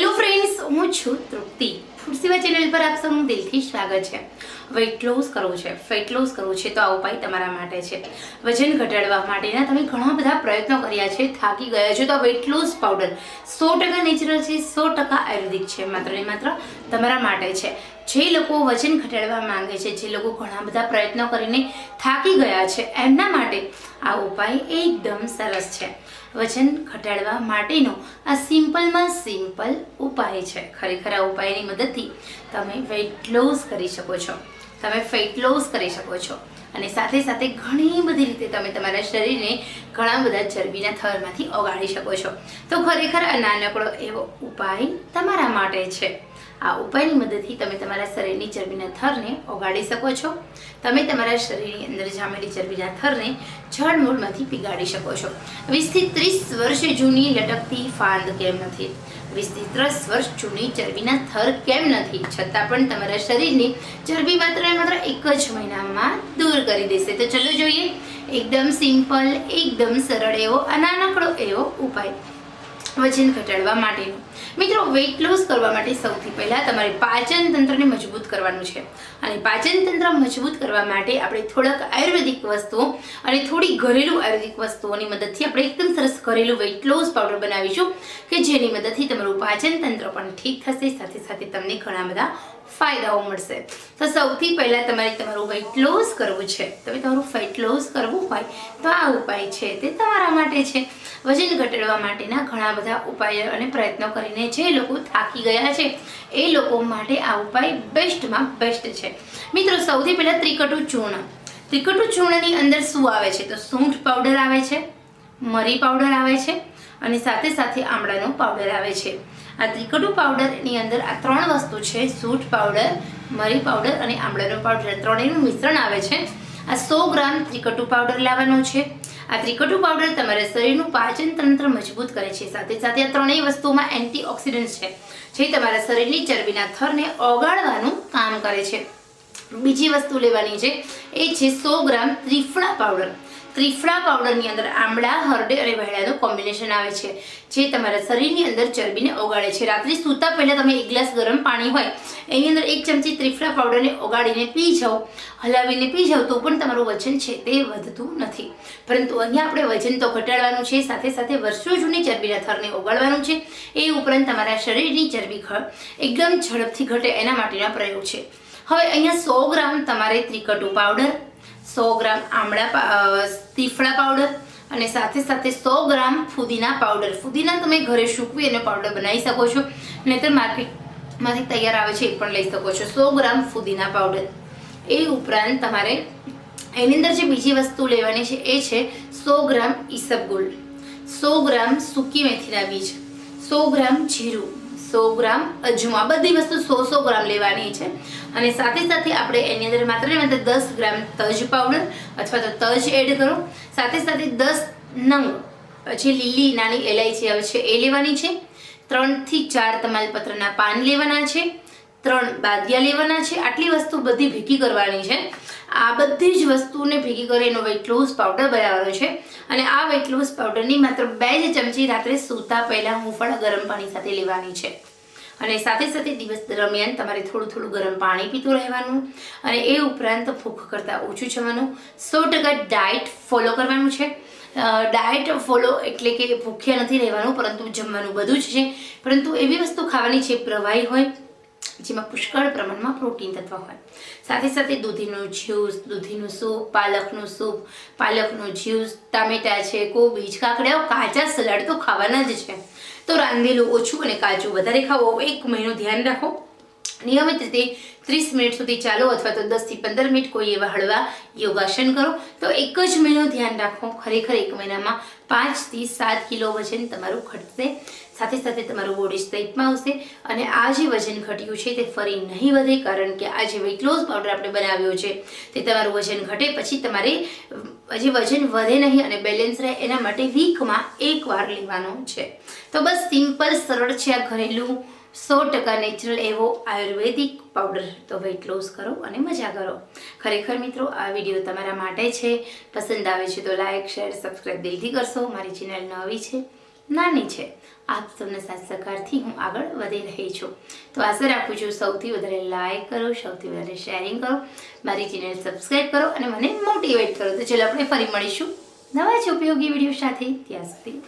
Hello friends હું છું તૃપ્તિ. ફૂડસીવા channel પર આપ સૌનું દિલથી સ્વાગત છે. વેઇટ લોસ કરવું છે ફેટ લોસ કરવું છે તો આ ઉપાય તમારા માટે છે. વજન ઘટાડવા માટેના તમે ઘણા બધા પ્રયત્નો કર્યા છે, થાકી ગયા છો તો આ વેઇટ લોસ પાવડર સો ટકા નેચરલ છે, સો ટકા આયુર્વેદિક છે, માત્ર ને માત્ર તમારા માટે છે. જે લોકો વજન ઘટાડવા માંગે છે, જે લોકો ઘણા બધા પ્રયત્નો કરીને થાકી ગયા છે, એમના માટે આ ઉપાય એકદમ સરસ છે. વજન ઘટાડવા માટેનો આ સિમ્પલમાં સિમ્પલ ઉપાય છે. ખરેખર આ ઉપાયની મદદથી તમે વેઇટ લોસ કરી શકો છો. તમે ફેટ લોસ કરી શકો છો. અને સાથે સાથે ઘણી બધી રીતે તમે તમારા શરીરને ઘણા બધા ચરબીના થરમાંથી ઓગાળી શકો છો. તો ખરેખર આ નાનકડો એવો ઉપાય તમારા માટે છે. આ ઉપાયની મદદથી તમે તમારા શરીરની ચરબીના થરને ઓગાળી શકો છો. તમે તમારા શરીરની અંદર જામેલી ચરબીના થરને જળમૂળમાંથી પીગાડી શકો છો. વીસથી ત્રીસ વર્ષ જૂની લટકતી ફાંદ કેમ નથી? વીસથી ત્રીસ વર્ષ જૂની ચરબીના થર કેમ નથી? છતાં પણ તમારા શરીરની ચરબી માત્ર માત્ર એક જ મહિનામાં દૂર કરી દેશે. તો ચલો જોઈએ. એકદમ સિમ્પલ, એકદમ સરળ એવો આ નાનકડો એવો ઉપાય. વજન ઘટાડવા માટેનું. મિત્રો વેઇટ લોસ કરવા માટે સૌથી પહેલાં તમારે પાચન તંત્રને મજબૂત કરવાનું છે. અને પાચન તંત્ર મજબૂત કરવા માટે આપણે થોડાક આયુર્વેદિક વસ્તુઓ અને થોડી ઘરેલું આયુર્વેદિક વસ્તુઓની મદદથી આપણે એકદમ સરસ ઘરેલું વેઇટ લોસ પાવડર બનાવીશું, કે જેની મદદથી તમારું પાચન તંત્ર પણ ઠીક થશે. સાથે સાથે તમને ઘણા બધા ફાયદાઓ મળશે. તો સૌથી પહેલાં તમારે તમારું વેઇટ લોસ કરવું છે. તમે તમારું ફેટ લોસ કરવું હોય તો આ ઉપાય છે તે તમારા માટે છે. વજન ઘટાડવા માટેના ઘણા બધા ઉપાયો અને પ્રયત્નો કરીને જે લોકો થાકી ગયા છે, એ લોકો માટે આ ઉપાય બેસ્ટમાં બેસ્ટ છે. મિત્રો, સૌથી પહેલાં ત્રિકટું ચૂર્ણ. ત્રિકટું ચૂર્ણની અંદર શું આવે છે? તો સૂંઠ પાવડર આવે છે, મરી પાવડર આવે છે અને સાથે સાથે આમળાનો પાવડર આવે છે. આ ત્રિકટુ પાવડરની અંદર આ ત્રણ વસ્તુ છે. સૂંઠ પાવડર મરી પાવડર અને આમળાનો પાવડર ત્રણેયનું મિશ્રણ આવે છે. આ સો ગ્રામ ત્રિકટુ પાવડર લાવવાનો છે. આ ત્રિકટુ પાવડર તમારા શરીરનું પાચન તંત્ર મજબૂત કરે છે. સાથે સાથે આ ત્રણેય વસ્તુઓમાં એન્ટીઓક્સિડન્ટ છે, જે તમારા શરીરની ચરબીના થરને ઓગાળવાનું કામ કરે છે. બીજી વસ્તુ લેવાની છે, એ છે સો ગ્રામ ત્રિફળા પાવડર ત્રિફળા પાવડરની અંદર આમળા, હરડે અને વહેડાનું કોમ્બિનેશન આવે છે, જે તમારા શરીરની અંદર ચરબીને ઓગાળે છે. રાત્રે સૂતા પહેલાં તમે એક ગ્લાસ ગરમ પાણી હોય, એની અંદર એક ચમચી ત્રિફળા પાવડરને ઓગાળીને પી જાઓ. હલાવીને પી જાઓ તો પણ તમારું વજન છે તે વધતું નથી. પરંતુ અહીંયા આપણે વજન તો ઘટાડવાનું છે, સાથે સાથે વર્ષો જૂની ચરબીના થરને ઓગાળવાનું છે. એ ઉપરાંત તમારા શરીરની ચરબી ખળ એકદમ ઝડપથી ઘટે એના માટેના પ્રયોગ છે. હવે અહીંયા સો ગ્રામ તમારે ત્રિકટુ પાવડર સો ગ્રામ આમળા ત્રિફળા પાવડર અને સાથે સાથે સો ગ્રામ ફુદીના પાવડર. ફુદીના તમે ઘરે સૂકવી અને પાવડર બનાવી શકો છો. નહીતર માર્કેટમાંથી તૈયાર આવે છે એ પણ લઈ શકો છો. સો ગ્રામ ફુદીના પાવડર. એ ઉપરાંત તમારે એની અંદર જે બીજી વસ્તુ લેવાની છે એ છે સો ગ્રામ ઈસબગુલ સો ગ્રામ સૂકી મેથીના બીજ. સો ગ્રામ જીરું. સો ગ્રામ અજમો. બધી વસ્તુ સો સો ગ્રામ લેવાની છે. અને સાથે સાથે આપણે એની અંદર માત્ર ને માત્ર દસ ગ્રામ તજ પાવડર અથવા તો તજ એડ કરો. સાથે સાથે દસ નંગ પછી લીલી નાની એલાયચી આવે છે એ લેવાની છે. ત્રણથી ચાર તમાલપત્રના પાન લેવાના છે. ત્રણ બાદિયા લેવાના છે. આટલી વસ્તુ બધી ભેગી કરવાની છે. આ બધી જ વસ્તુને ભેગી કરી એનો વેઇટ લોસ પાવડર બનાવવાનો છે. અને આ વેઇટ લોસ પાવડરની માત્ર બે જ ચમચી રાત્રે સૂતા પહેલાં હુંફાળા ગરમ પાણી સાથે લેવાની છે. અને સાથે સાથે દિવસ દરમિયાન તમારે થોડું થોડું ગરમ પાણી પીતું રહેવાનું અને એ ઉપરાંત ભૂખ કરતાં ઓછું જવાનું. સો ટકા ડાયટ ફોલો કરવાનું છે. ડાયટ ફોલો એટલે કે ભૂખ્યા નથી રહેવાનું, પરંતુ જમવાનું બધું જ છે. પરંતુ એવી વસ્તુ ખાવાની છે પ્રવાહી હોય જેમાં પુષ્કળ પ્રમાણમાં પ્રોટીન તત્વ હોય. સાથે સાથે દૂધીનું જ્યુસ, દૂધીનું સૂપ, પાલકનું સૂપ, પાલકનું જ્યુસ, ટામેટા છે કોબીજ કાકડિયાઓ, કાચા સલાડ તો ખાવાના જ છે. તો રાંધેલું ઓછું અને કાચું વધારે ખાવો એક મહિનો ધ્યાન રાખો. નિયમિત રીતે ત્રીસ મિનિટ સુધી ચાલો અથવા તો દસથી પંદર મિનિટ કોઈ એવા હળવા યોગાસન કરો. તો એક જ મહિનો ધ્યાન રાખો. ખરેખર એક મહિનામાં પાંચથી સાત કિલો વજન તમારું ઘટશે. સાથે સાથે તમારું બોડી સ્ટ્રેટમાં આવશે અને આ જે વજન ઘટ્યું છે તે ફરી નહીં વધે કારણ કે આ જે વેઇટ પાવડર આપણે બનાવ્યો છે તે તમારું વજન ઘટે પછી તમારે હજી વજન વધે નહીં અને બેલેન્સ રહે એના માટે વીકમાં એકવાર લેવાનો છે. તો બસ સિમ્પલ સરળ છે આ ઘરેલું સો ટકા નેચરલ એવો આયુર્વેદિક પાવડર તો વેઇટ લોસ કરો અને મજા કરો. ખરેખર મિત્રો, આ વીડિયો તમારા માટે છે. પસંદ આવે છે તો લાઇક શેર સબસ્ક્રાઈબ દિલથી કરશો. મારી ચેનલ નવી છે, નાની છે. આપ સૌના સાથ સહકારથી હું આગળ વધી રહી છું. તો આશા રાખું છું સૌથી વધારે લાઇક કરો, સૌથી વધારે શેરિંગ કરો. મારી ચેનલ સબસ્ક્રાઈબ કરો અને મને મોટિવેટ કરો. તો ચલો આપણે ફરી મળીશું નવા જ ઉપયોગી વીડિયો સાથે. ત્યાં સુધી